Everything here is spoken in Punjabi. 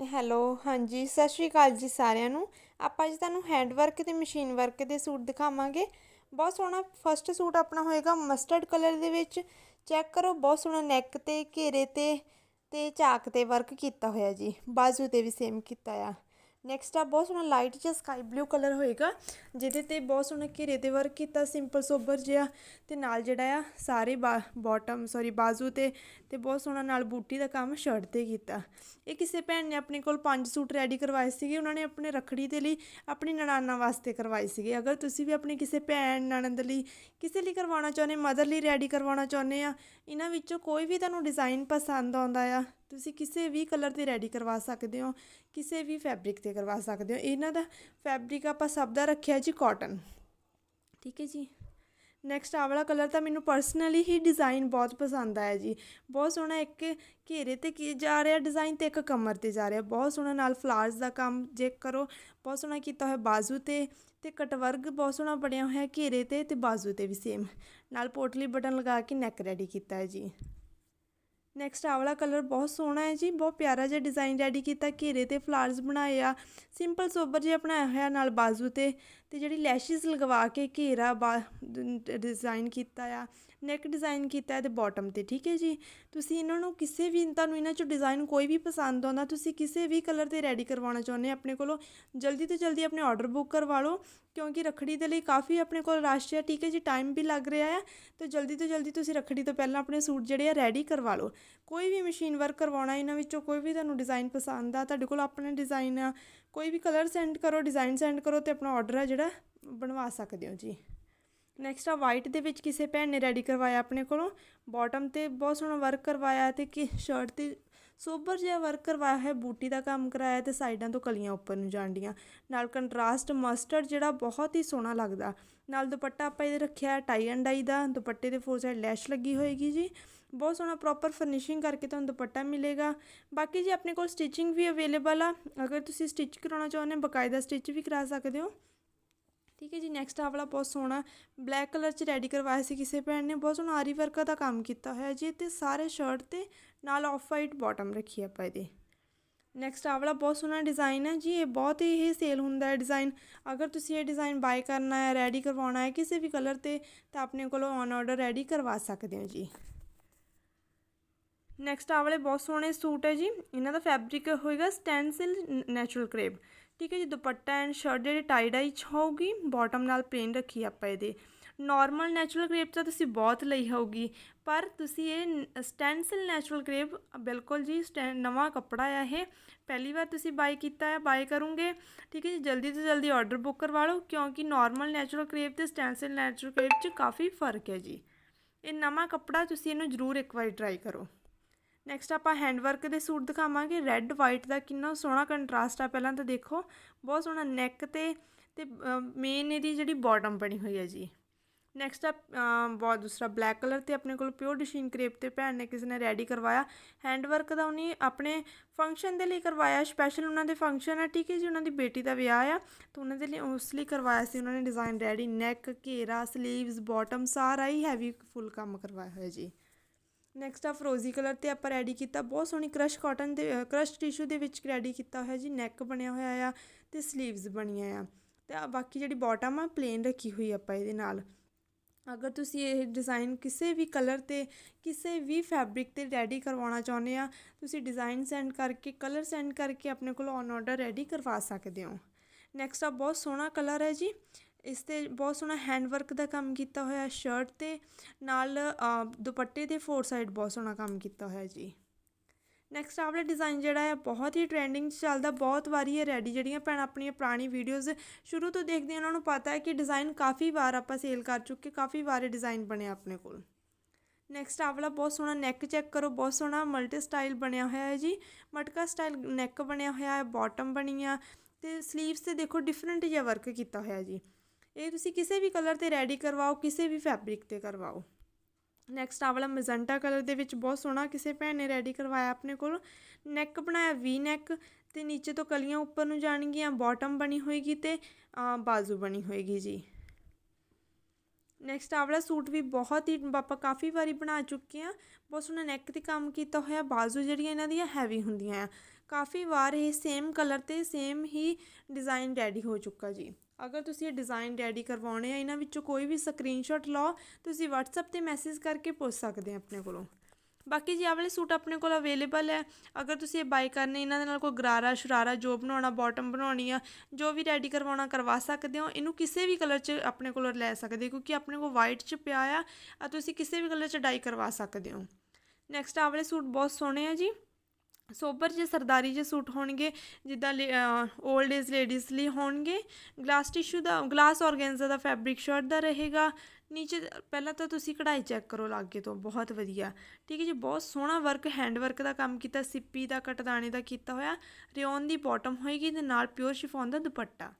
ਹੈਲੋ, ਹਾਂਜੀ, ਸਤਿ ਸ਼੍ਰੀ ਅਕਾਲ ਜੀ ਸਾਰਿਆਂ ਨੂੰ। ਆਪਾਂ ਅੱਜ ਤੁਹਾਨੂੰ ਹੈਂਡ ਵਰਕ ਤੇ ਮਸ਼ੀਨ ਵਰਕ ਦੇ ਸੂਟ ਦਿਖਾਵਾਂਗੇ। ਬਹੁਤ ਸੋਹਣਾ ਫਸਟ ਸੂਟ ਆਪਣਾ ਹੋਏਗਾ ਮਸਟਰਡ ਕਲਰ ਦੇ ਵਿੱਚ। ਚੈੱਕ ਕਰੋ, ਬਹੁਤ ਸੋਹਣਾ ਨੈਕ ਤੇ, ਘੇਰੇ ਤੇ ਤੇ ਚਾਕ ਤੇ ਵਰਕ ਕੀਤਾ ਹੋਇਆ ਜੀ। ਬਾਜ਼ੂ ਤੇ ਵੀ ਸੇਮ ਕੀਤਾ ਆ। ਨੈਕਸਟ ਆ, ਬਹੁਤ ਸੋਹਣਾ ਲਾਈਟ ਜਿਹਾ ਸਕਾਈ ਬਲੂ ਕਲਰ ਹੋਏਗਾ, ਜਿਹਦੇ ਤੇ ਬਹੁਤ ਸੋਹਣਾ ਘੇਰੇ ਤੇ ਵਰਕ ਕੀਤਾ ਸਿੰਪਲ ਸੋਬਰ ਜਿਹਾ, ਤੇ ਨਾਲ ਜਿਹੜਾ ਆ, ਸਾਰੇ ਬਾਟਮ ਸੌਰੀ ਬਾਜ਼ੂ ਤੇ ਤੇ ਬਹੁਤ ਸੋਹਣਾ ਨਾਲ ਬੂਟੀ ਦਾ ਕੰਮ ਸ਼ਰਟ ਤੇ ਕੀਤਾ। ਇਹ ਕਿਸੇ ਭੈਣ ਨੇ ਆਪਣੇ ਕੋਲ ਪੰਜ ਸੂਟ ਰੈਡੀ ਕਰਵਾਏ ਸੀਗੇ, ਉਹਨਾਂ ਨੇ ਆਪਣੇ ਰਖੜੀ ਦੇ ਲਈ ਆਪਣੀ ਨਨਾਨਾ ਵਾਸਤੇ ਕਰਵਾਏ ਸੀਗੇ। ਅਗਰ ਤੁਸੀਂ ਵੀ ਆਪਣੀ ਕਿਸੇ ਭੈਣ, ਨਣਦ ਲਈ ਕਿਸੇ ਲਈ ਕਰਵਾਉਣਾ ਚਾਹੁੰਦੇ ਮਦਰ ਲਈ ਰੈਡੀ ਕਰਵਾਉਣਾ ਚਾਹੁੰਦੇ ਆ, ਇਹਨਾਂ ਵਿੱਚੋਂ ਕੋਈ ਵੀ ਤੁਹਾਨੂੰ ਡਿਜ਼ਾਈਨ ਪਸੰਦ ਆਉਂਦਾ ਆ ਤੁਸੀਂ ਕਿਸੇ ਵੀ ਕਲਰ ਤੇ ਰੈਡੀ ਕਰਵਾ ਸਕਦੇ ਹੋ, ਕਿਸੇ ਵੀ ਫੈਬਰਿਕ ਤੇ ਕਰਵਾ ਸਕਦੇ ਹੋ। ਇਹਨਾਂ ਦਾ ਫੈਬਰਿਕ ਆਪਾਂ ਸਭ ਦਾ ਰੱਖਿਆ ਜੀ ਕਾਟਨ ਠੀਕ ਹੈ ਜੀ? ਨੈਕਸਟ ਆ ਵਾਲਾ ਕਲਰ ਤਾਂ ਮੈਨੂੰ ਪਰਸਨਲੀ ਹੀ ਡਿਜ਼ਾਈਨ ਬਹੁਤ ਪਸੰਦ ਆਇਆ ਜੀ। ਬਹੁਤ ਸੋਹਣਾ ਇੱਕ ਘੇਰੇ ਤੇ ਕੀ ਜਾ ਰਿਹਾ ਡਿਜ਼ਾਈਨ ਤੇ ਇੱਕ ਕਮਰ ਤੇ ਜਾ ਰਿਹਾ। ਬਹੁਤ ਸੋਹਣਾ ਨਾਲ ਫਲਾਰਸ ਦਾ ਕੰਮ ਜੇ ਕਰੋ, ਬਹੁਤ ਸੋਹਣਾ ਕੀਤਾ ਹੋਇਆ ਬਾਜ਼ੂ ਤੇ ਤੇ ਕਟਵਰਗ ਬਹੁਤ ਸੋਹਣਾ ਬਣਿਆ ਹੋਇਆ ਘੇਰੇ ਤੇ ਤੇ ਬਾਜ਼ੂ ਤੇ ਵੀ ਸੇਮ ਨਾਲ ਪੋਟਲੀ ਬਟਨ ਲਗਾ ਕੇ ਨੈਕ ਰੈਡੀ ਕੀਤਾ ਹੈ ਜੀ। ਨੈਕਸਟ ਆਹ ਵਾਲਾ ਕਲਰ ਬਹੁਤ ਸੋਹਣਾ ਹੈ ਜੀ, ਬਹੁਤ ਪਿਆਰਾ ਜਿਹਾ ਡਿਜ਼ਾਈਨ ਰੈਡੀ ਕੀਤਾ, ਘੇਰੇ ਤੇ ਫਲਾਰਸ ਬਣਾਏ ਆ। ਸਿੰਪਲ ਸੋਬਰ ਜਿਹਾ ਬਣਾਇਆ ਹੋਇਆ ਨਾਲ ਬਾਜ਼ੂ ਤੇ। ਤੇ ਜਿਹੜੀ ਲੈਸ਼ਿਸ ਲਗਵਾ ਕੇ ਘੇਰਾ ਡਿਜ਼ਾਈਨ ਕੀਤਾ ਆ, ਨੈਕ ਡਿਜ਼ਾਈਨ ਕੀਤਾ ਹੈ ਤੇ ਬਾਟਮ ਤੇ, ਠੀਕ ਹੈ ਜੀ? ਤੁਸੀਂ ਇਹਨਾਂ ਨੂੰ ਕਿਸੇ ਵੀ, ਤੁਹਾਨੂੰ ਇਹਨਾਂ ਚੋਂ ਡਿਜ਼ਾਈਨ ਕੋਈ ਵੀ ਪਸੰਦ ਆਉਂਦਾ, ਤੁਸੀਂ ਕਿਸੇ ਵੀ ਕਲਰ ਤੇ ਰੈਡੀ ਕਰਵਾਉਣਾ ਚਾਹੁੰਦੇ ਆਪਣੇ ਕੋਲੋਂ ਜਲਦੀ ਤੋਂ ਜਲਦੀ ਆਪਣੇ ਆਰਡਰ ਬੁੱਕ ਕਰਵਾ ਲਓ, ਕਿਉਂਕਿ ਰਖੜੀ ਦੇ ਲਈ ਕਾਫੀ ਆਪਣੇ ਕੋਲ ਰਸ਼ ਹੈ ਠੀਕ ਹੈ ਜੀ? ਟਾਈਮ ਵੀ ਲੱਗ ਰਿਹਾ ਹੈ ਤੇ ਜਲਦੀ ਤੋਂ ਜਲਦੀ ਤੁਸੀਂ ਰਖੜੀ ਤੋਂ ਪਹਿਲਾਂ ਆਪਣੇ ਸੂਟ ਜਿਹੜੇ ਆ ਰੈਡੀ ਕਰਵਾ ਲਓ। ਕੋਈ ਵੀ ਮਸ਼ੀਨ ਵਰਕ ਕਰਵਾਉਣਾ, ਇਹਨਾਂ ਵਿੱਚੋਂ ਕੋਈ ਵੀ ਤੁਹਾਨੂੰ ਡਿਜ਼ਾਈਨ ਪਸੰਦ ਆ, ਤੁਹਾਡੇ ਕੋਲ ਆਪਣੇ ਡਿਜ਼ਾਈਨ ਆ ਕੋਈ ਵੀ ਕਲਰ ਸੈਂਡ ਕਰੋ ਡਿਜ਼ਾਈਨ ਸੈਂਡ ਕਰੋ ਤੇ ਆਪਣਾ ਆਰਡਰ ਆ ਜਿਹੜਾ ਬਣਵਾ ਸਕਦੇ ਹੋ ਜੀ। ਨੈਕਸਟ ਆ ਵਾਈਟ ਦੇ ਵਿੱਚ ਕਿਸੇ ਭੈਣ ਨੇ ਰੈਡੀ ਕਰਵਾਇਆ ਆਪਣੇ ਕੋਲੋਂ। ਬਾਟਮ ਤੇ ਬਹੁਤ ਸੋਹਣਾ ਵਰਕ ਕਰਵਾਇਆ ਤੇ ਕਿ ਸ਼ਰਟ ਤੇ ਸੋਬਰ ਜਿਹਾ ਵਰਕ ਕਰਵਾਇਆ ਹੈ ਬੂਟੀ ਦਾ ਕੰਮ ਕਰਾਇਆ ਤੇ ਸਾਈਡਾਂ ਤੋਂ ਕਲੀਆਂ ਉੱਪਰ ਨੂੰ ਜਾਂਦੀਆਂ ਨਾਲ ਕੰਟਰਾਸਟ ਮਸਟਰਡ ਜਿਹੜਾ ਬਹੁਤ ਹੀ ਸੋਹਣਾ ਲੱਗਦਾ। ਨਾਲ ਦੁਪੱਟਾ ਆਪਾਂ ਇਹਦੇ ਰੱਖਿਆ ਟਾਈ ਐਂਡ ਡਾਈ ਦਾ। ਦੁਪੱਟੇ ਦੇ ਫੋਰ ਸਾਈਡ ਲੈਸ਼ ਲੱਗੀ ਹੋਏਗੀ ਜੀ। ਬਹੁਤ ਸੋਹਣਾ ਪ੍ਰੋਪਰ ਫਰਨਿਸ਼ਿੰਗ ਕਰਕੇ ਤੁਹਾਨੂੰ ਦੁਪੱਟਾ ਮਿਲੇਗਾ। ਬਾਕੀ ਜੀ ਆਪਣੇ ਕੋਲ ਸਟਿਚਿੰਗ ਵੀ ਅਵੇਲੇਬਲ ਆ। ਅਗਰ ਤੁਸੀਂ ਸਟਿਚ ਕਰਾਉਣਾ ਚਾਹੁੰਦੇ ਹੋ, ਬਕਾਇਦਾ ਸਟਿਚ ਵੀ ਕਰਾ ਸਕਦੇ ਹੋ। ਠੀਕ ਹੈ ਜੀ ਨੈਕਸਟ ਆ ਵਾਲਾ ਬਹੁਤ ਸੋਹਣਾ। ਬਲੈਕ ਕਲਰ 'ਚ ਰੈਡੀ ਕਰਵਾਇਆ ਸੀ ਕਿਸੇ ਭੈਣ ਨੇ। ਬਹੁਤ ਸੋਹਣਾ ਆਰੀ ਵਰਕ ਦਾ ਕੰਮ ਕੀਤਾ ਹੋਇਆ ਜੀ। ਤੇ ਸਾਰੇ ਸ਼ਰਟ ਤੇ ਨਾਲ ਆਫ ਵਾਈਟ ਬਾਟਮ ਰੱਖੀ ਆਪਾਂ ਇਹਦੇ। ਨੈਕਸਟ ਆ ਵਾਲਾ ਬਹੁਤ ਸੋਹਣਾ ਡਿਜ਼ਾਈਨ ਹੈ ਜੀ। ਇਹ ਬਹੁਤ ਹੀ ਇਹ ਸੇਲ ਹੁੰਦਾ ਹੈ ਡਿਜ਼ਾਈਨ ਅਗਰ ਤੁਸੀਂ ਇਹ ਡਿਜ਼ਾਈਨ ਬਾਈ ਕਰਨਾ ਹੈ ਰੈਡੀ ਕਰਵਾਉਣਾ ਹੈ, ਕਿਸੇ ਵੀ ਕਲਰ ਤੇ, ਤਾਂ ਆਪਣੇ ਕੋਲੋਂ ਔਨ ਆਰਡਰ ਰੈਡੀ ਕਰਵਾ ਸਕਦੇ ਹੋ ਜੀ। ਨੈਕਸਟ ਆ ਵਾਲੇ ਬਹੁਤ ਸੋਹਣੇ ਸੂਟ ਹੈ ਜੀ। ਇਹਨਾਂ ਦਾ ਫੈਬਰਿਕ ਹੋਏਗਾ ਸਟੈਂਸਿਲ ਨੈਚੁਰਲ ਕਰੇਪ ਠੀਕ ਹੈ ਜੀ, ਦੁਪੱਟਾ ਐਂਡ ਸ਼ਰਟ ਜਿਹੜੀ ਟਾਈ ਡਾਈ ਚ ਹੋਊਗੀ ਬਾਟਮ ਨਾਲ ਪਲੇਨ ਰੱਖੀ ਆਪਾਂ ਇਹਦੇ। ਨਾਰਮਲ ਨੈਚੁਰਲ ਕਰੇਪ ਤਾਂ ਤੁਸੀਂ ਬਹੁਤ ਲਈ ਹੋਊਗੀ, ਪਰ ਤੁਸੀਂ ਇਹ ਸਟੈਂਸਿਲ ਨੈਚੁਰਲ ਕਰੇਪ ਬਿਲਕੁਲ ਜੀ ਨਵਾਂ ਕੱਪੜਾ ਆ ਇਹ। ਪਹਿਲੀ ਵਾਰ ਤੁਸੀਂ ਬਾਈ ਕੀਤਾ ਹੈ ਬਾਈ ਕਰੋਗੇ। ਠੀਕ ਹੈ ਜੀ, ਜਲਦੀ ਤੋਂ ਜਲਦੀ ਆਰਡਰ ਬੁੱਕ ਕਰਵਾ ਲਓ, ਕਿਉਂਕਿ ਨਾਰਮਲ ਨੈਚੁਰਲ ਕਰੇਪ ਤੇ ਸਟੈਂਸਿਲ ਨੈਚੁਰਲ ਕਰੇਪ 'ਚ ਕਾਫੀ ਫ਼ਰਕ ਹੈ ਜੀ। ਇਹ ਨਵਾਂ ਕੱਪੜਾ ਤੁਸੀਂ ਇਹਨੂੰ ਜ਼ਰੂਰ ਇੱਕ ਵਾਰ ਟਰਾਈ ਕਰੋ। ਨੈਕਸਟ ਆਪਾਂ ਹੈਂਡ ਵਰਕ ਦੇ ਸੂਟ ਦਿਖਾਵਾਂਗੇ। ਰੈੱਡ ਵਾਈਟ ਦਾ ਕਿੰਨਾ ਸੋਹਣਾ ਕੰਟਰਾਸਟ ਆ। ਪਹਿਲਾਂ ਤਾਂ ਦੇਖੋ, ਬਹੁਤ ਸੋਹਣਾ ਨੈਕ ਤੇ ਤੇ ਮੇਨ ਇਹਦੀ ਜਿਹੜੀ ਬਾਟਮ ਬਣੀ ਹੋਈ ਹੈ ਜੀ। ਨੈਕਸਟ ਆ ਬਹੁਤ ਦੂਸਰਾ ਬਲੈਕ ਕਲਰ ਤੇ ਆਪਣੇ ਕੋਲ ਪਿਓਰ ਡਿਸ਼ਿਨ ਕਰੇਪ ਤੇ ਭੈਣ ਨੇ ਕਿਸੇ ਨੇ ਰੈਡੀ ਕਰਵਾਇਆ। ਹੈਂਡ ਵਰਕ ਦਾ ਉਹਨੇ ਆਪਣੇ ਫੰਕਸ਼ਨ ਦੇ ਲਈ ਕਰਵਾਇਆ। ਸਪੈਸ਼ਲ ਉਹਨਾਂ ਦੇ ਫੰਕਸ਼ਨ ਆ, ਠੀਕ ਹੈ ਜੀ, ਉਹਨਾਂ ਦੀ ਬੇਟੀ ਦਾ ਵਿਆਹ ਆ। ਤਾਂ ਉਹਨਾਂ ਦੇ ਲਈ ਉਸ ਲਈ ਕਰਵਾਇਆ ਸੀ, ਉਹਨਾਂ ਨੇ ਡਿਜ਼ਾਈਨ ਰੈਡੀ ਨੈਕ ਘੇਰਾ ਸਲੀਵਸ ਬਾਟਮ ਸਾਰਾ ਹੀ ਹੈਵੀ ਫੁੱਲ ਕੰਮ ਕਰਵਾਇਆ ਹੋਇਆ ਜੀ। ਨੈਕਸਟ ਆ ਫਰੋਜ਼ੀ ਕਲਰ ਤੇ ਆਪਾਂ ਰੈਡੀ ਕੀਤਾ ਬਹੁਤ ਸੋਹਣੀ ਕ੍ਰਸ਼ ਕਾਟਨ ਦੇ ਕ੍ਰਸ਼ ਟਿਸ਼ੂ ਦੇ ਵਿੱਚ ਰੈਡੀ ਕੀਤਾ ਹੋਇਆ ਜੀ ਨੈਕ ਬਣਿਆ ਹੋਇਆ ਆ ਤੇ ਸਲੀਵਸ ਬਣੀਆਂ ਆ। ਤੇ ਬਾਕੀ ਜਿਹੜੀ ਬਾਟਮ ਆ ਪਲੇਨ ਰੱਖੀ ਹੋਈ ਆਪਾਂ ਇਹਦੇ ਨਾਲ। ਅਗਰ ਤੁਸੀਂ ਇਹ ਡਿਜ਼ਾਈਨ ਕਿਸੇ ਵੀ ਕਲਰ ਤੇ, ਕਿਸੇ ਵੀ ਫੈਬਰਿਕ ਤੇ ਰੈਡੀ ਕਰਵਾਉਣਾ ਚਾਹੁੰਦੇ ਆ, ਤੁਸੀਂ ਡਿਜ਼ਾਈਨ ਸੈਂਡ ਕਰਕੇ ਕਲਰ ਸੈਂਡ ਕਰਕੇ ਆਪਣੇ ਕੋਲ ਔਨ ਆਰਡਰ ਰੈਡੀ ਕਰਵਾ ਸਕਦੇ ਹੋ। ਨੈਕਸਟ ਆ ਬਹੁਤ ਸੋਹਣਾ ਕਲਰ ਹੈ ਜੀ ਇਸ ਤੇ ਬਹੁਤ ਸੋਹਣਾ ਹੈਂਡ ਵਰਕ ਦਾ ਕੰਮ ਕੀਤਾ ਹੋਇਆ ਸ਼ਰਟ ਤੇ, ਨਾਲ ਦੁਪੱਟੇ ਦੇ ਫੋਰ ਸਾਈਡ ਬਹੁਤ ਸੋਹਣਾ ਕੰਮ ਕੀਤਾ ਹੋਇਆ ਜੀ। ਨੈਕਸਟ ਆਵਲਾ ਡਿਜ਼ਾਈਨ ਜਿਹੜਾ ਹੈ, ਬਹੁਤ ਹੀ ਟ੍ਰੈਂਡਿੰਗ 'ਚ ਚੱਲਦਾ, ਬਹੁਤ ਵਾਰੀ ਇਹ ਰੈਡੀ ਜਿਹੜੀਆਂ ਭੈਣਾਂ ਆਪਣੀਆਂ ਪੁਰਾਣੀ ਵੀਡੀਓਜ਼ ਸ਼ੁਰੂ ਤੋਂ ਦੇਖਦੀਆਂ, ਉਹਨਾਂ ਨੂੰ ਪਤਾ ਹੈ ਕਿ ਡਿਜ਼ਾਈਨ ਕਾਫੀ ਵਾਰ ਆਪਾਂ ਸੇਲ ਕਰ ਚੁੱਕੇ, ਕਾਫੀ ਵਾਰ ਇਹ ਡਿਜ਼ਾਈਨ ਬਣਿਆ ਆਪਣੇ ਕੋਲ। ਨੈਕਸਟ ਆਵਲਾ ਬਹੁਤ ਸੋਹਣਾ ਨੈਕ ਚੈੱਕ ਕਰੋ, ਬਹੁਤ ਸੋਹਣਾ ਮਲਟੀ ਸਟਾਈਲ ਬਣਿਆ ਹੋਇਆ ਹੈ ਜੀ। ਮਟਕਾ ਸਟਾਈਲ ਨੈਕ ਬਣਿਆ ਹੋਇਆ ਹੈ ਬਾਟਮ ਬਣੀ ਆ ਤੇ ਸਲੀਵਸ ਤੇ ਦੇਖੋ ਡਿਫਰੈਂਟ ਜਿਹਾ ਵਰਕ ਕੀਤਾ ਹੋਇਆ ਜੀ। ਇਹ ਤੁਸੀਂ ਕਿਸੇ ਵੀ ਕਲਰ ਤੇ ਰੈਡੀ ਕਰਵਾਓ, ਕਿਸੇ ਵੀ ਫੈਬਰਿਕ ਤੇ ਕਰਵਾਓ। ਨੈਕਸਟ ਆ ਵਾਲਾ ਮੈਜੈਂਟਾ ਕਲਰ ਦੇ ਵਿੱਚ ਬਹੁਤ ਸੋਹਣਾ ਕਿਸੇ ਭੈਣ ਨੇ ਰੈਡੀ ਕਰਵਾਇਆ ਆਪਣੇ ਕੋਲ। ਨੈਕ ਬਣਾਇਆ ਵੀ ਨੈਕ ਤੇ ਨੀਚੇ ਤੋਂ ਕਲੀਆਂ ਉੱਪਰ ਨੂੰ ਜਾਣਗੀਆਂ ਬਾਟਮ ਬਣੀ ਹੋਏਗੀ ਤੇ ਬਾਜ਼ੂ ਬਣੀ ਹੋਏਗੀ ਜੀ। ਨੈਕਸਟ ਆਹ ਵਾਲਾ ਸੂਟ ਵੀ ਬਹੁਤ ਹੀ ਆਪਾਂ ਕਾਫੀ ਵਾਰੀ ਬਣਾ ਚੁੱਕੇ ਆ ਬਹੁਤ ਸੋਹਣਾ ਨੈਕ ਤੇ ਕੰਮ ਕੀਤਾ ਹੋਇਆ, ਬਾਜ਼ੂ ਜਿਹੜੀਆਂ ਇਹਨਾਂ ਦੀਆਂ ਹੈਵੀ ਹੁੰਦੀਆਂ ਆ। ਕਾਫੀ ਵਾਰ ਇਹ ਸੇਮ ਕਲਰ ਤੇ ਸੇਮ ਹੀ ਡਿਜ਼ਾਈਨ ਰੈਡੀ ਹੋ ਚੁੱਕਾ ਜੀ। ਅਗਰ ਤੁਸੀਂ ਇਹ ਡਿਜ਼ਾਈਨ ਰੈਡੀ ਕਰਵਾਉਣੇ ਆ, ਇਹਨਾਂ ਵਿੱਚੋਂ ਕੋਈ ਵੀ ਸਕਰੀਨਸ਼ਾਟ ਲਓ, ਤੁਸੀਂ WhatsApp ਤੇ ਮੈਸੇਜ ਕਰਕੇ ਪੁੱਛ ਸਕਦੇ ਆ ਆਪਣੇ ਕੋਲੋਂ। ਬਾਕੀ ਜੀ ਆਹ ਵਾਲੇ ਸੂਟ ਆਪਣੇ ਕੋਲ ਅਵੇਲੇਬਲ ਹੈ, ਅਗਰ ਤੁਸੀਂ ਇਹ ਬਾਈ ਕਰਨੇ, ਇਹਨਾਂ ਦੇ ਨਾਲ ਕੋਈ ਗਰਾਰਾ ਸ਼ਰਾਰਾ ਜੋ ਬਣਾਉਣਾ ਬਾਟਮ ਬਣਾਉਣੀ ਆ, ਜੋ ਵੀ ਰੈਡੀ ਕਰਵਾਉਣਾ ਕਰਵਾ ਸਕਦੇ ਹੋ, ਇਹਨੂੰ ਕਿਸੇ ਵੀ ਕਲਰ 'ਚ ਆਪਣੇ ਕੋਲ ਲੈ ਸਕਦੇ ਕਿਉਂਕਿ ਆਪਣੇ ਕੋਲ ਵਾਈਟ 'ਚ ਪਿਆ ਆ ਆ ਤੁਸੀਂ ਕਿਸੇ ਵੀ ਕਲਰ 'ਚ ਡਾਈ ਕਰਵਾ ਸਕਦੇ ਹੋ। ਨੈਕਸਟ ਆਹ ਵਾਲੇ ਸੂਟ ਬਹੁਤ ਸੋਹਣੇ ਆ ਜੀ। ਸੋਬਰ ਜੇ ਸਰਦਾਰੀ ਜੇ ਸੂਟ ਹੋਣਗੇ, ਜਿੱਦਾਂ 올ਡ ਏਜ ਲੇਡੀਜ਼ ਲਈ ਹੋਣਗੇ ਗਲਾਸ ਟਿਸ਼ੂ ਦਾ ਗਲਾਸ ਔਰਗੈਂਜ਼ਾ ਦਾ ਫੈਬਰਿਕ ਸ਼ਰਟ ਦਾ ਰਹੇਗਾ, ਨੀਚੇ ਪਹਿਲਾਂ ਤਾਂ ਤੁਸੀਂ ਕਢਾਈ ਚੈੱਕ ਕਰੋ ਲਾਗੇ ਤੋਂ, ਬਹੁਤ ਵਧੀਆ। ਠੀਕ ਹੈ ਜੀ, ਬਹੁਤ ਸੋਹਣਾ ਵਰਕ ਹੈਂਡ ਵਰਕ ਦਾ ਕੰਮ ਕੀਤਾ, ਸਿੱਪੀ ਦਾ, ਕਟਦਾਣੇ ਦਾ ਕੀਤਾ ਹੋਇਆ, ਰਿਓਨ ਦੀ ਬਾਟਮ ਹੋਏਗੀ ਤੇ ਨਾਲ ਪਿਓਰ ਸ਼ਿਫੋਨ ਦਾ ਦੁਪੱਟਾ।